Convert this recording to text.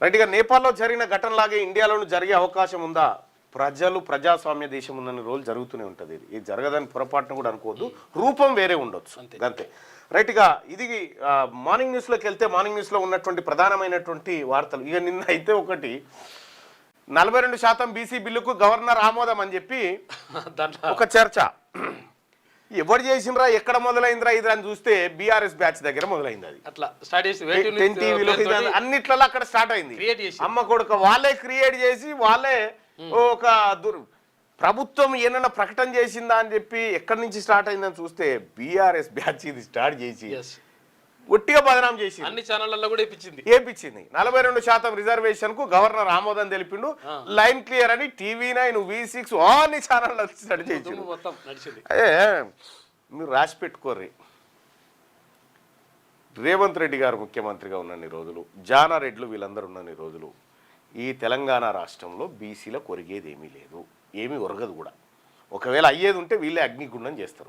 రైట్గా నేపాల్లో జరిగిన ఘటనలాగే ఇండియాలోనూ జరిగే అవకాశం ఉందా? ప్రజలు ప్రజాస్వామ్య దేశం ఉందని రోజులు జరుగుతూనే ఉంటుంది. ఇది ఇది జరగదని పొరపాటున కూడా అనుకోవద్దు. రూపం వేరే ఉండొచ్చు. అంతే. రైట్గా ఇది ఆ, మార్నింగ్ న్యూస్లోకి వెళ్తే మార్నింగ్ న్యూస్లో ఉన్నటువంటి ప్రధానమైనటువంటి వార్తలు. ఇక నిన్న అయితే ఒకటి నలభై రెండు శాతం బీసీ బిల్లుకు గవర్నర్ ఆమోదం అని చెప్పి ఒక చర్చ. ఎవరు చేసిండ్రా? ఎక్కడ మొదలైందిరా? ఇది అని చూస్తే బీఆర్ఎస్ బ్యాచ్ దగ్గర మొదలైంది అది. అట్లా స్టార్ట్ చేసి అన్నిట్లలో అక్కడ స్టార్ట్ అయింది. అమ్మ కొడుక వాళ్ళే క్రియేట్ చేసి వాళ్ళే ఒక దుర్ ప్రభుత్వం ఏమైనా ప్రకటన చేసిందా అని చెప్పి ఎక్కడి నుంచి స్టార్ట్ అయిందని చూస్తే బీఆర్ఎస్ బ్యాచ్ ఇది స్టార్ట్ చేసి. ఒట్టిగా బదనాం చేసి అన్ని ఛానళ్ళల్లో కూడా ఇప్పించింది. ఏపించింది నలభై రెండు శాతం రిజర్వేషన్కు గవర్నర్ ఆమోదం తెలిపిండు. లైన్ క్లియర్ అని టీవీ నైన్ వి సిక్స్ అన్ని చేసిండు దుమ్ము మొత్తం నడిచింది. అదే మీరు రాసి పెట్టుకోర్రి. రేవంత్ రెడ్డి గారు ముఖ్యమంత్రిగా ఉన్నన్ని రోజులు జానారెడ్లు వీళ్ళందరూ ఉన్నన్ని రోజులు ఈ తెలంగాణ రాష్ట్రంలో బీసీల కొరిగేది ఏమీ లేదు. ఏమీ ఒరగదు కూడా. ఒకవేళ అయ్యేది ఉంటే వీళ్ళే అగ్నిగుండం చేస్తారు.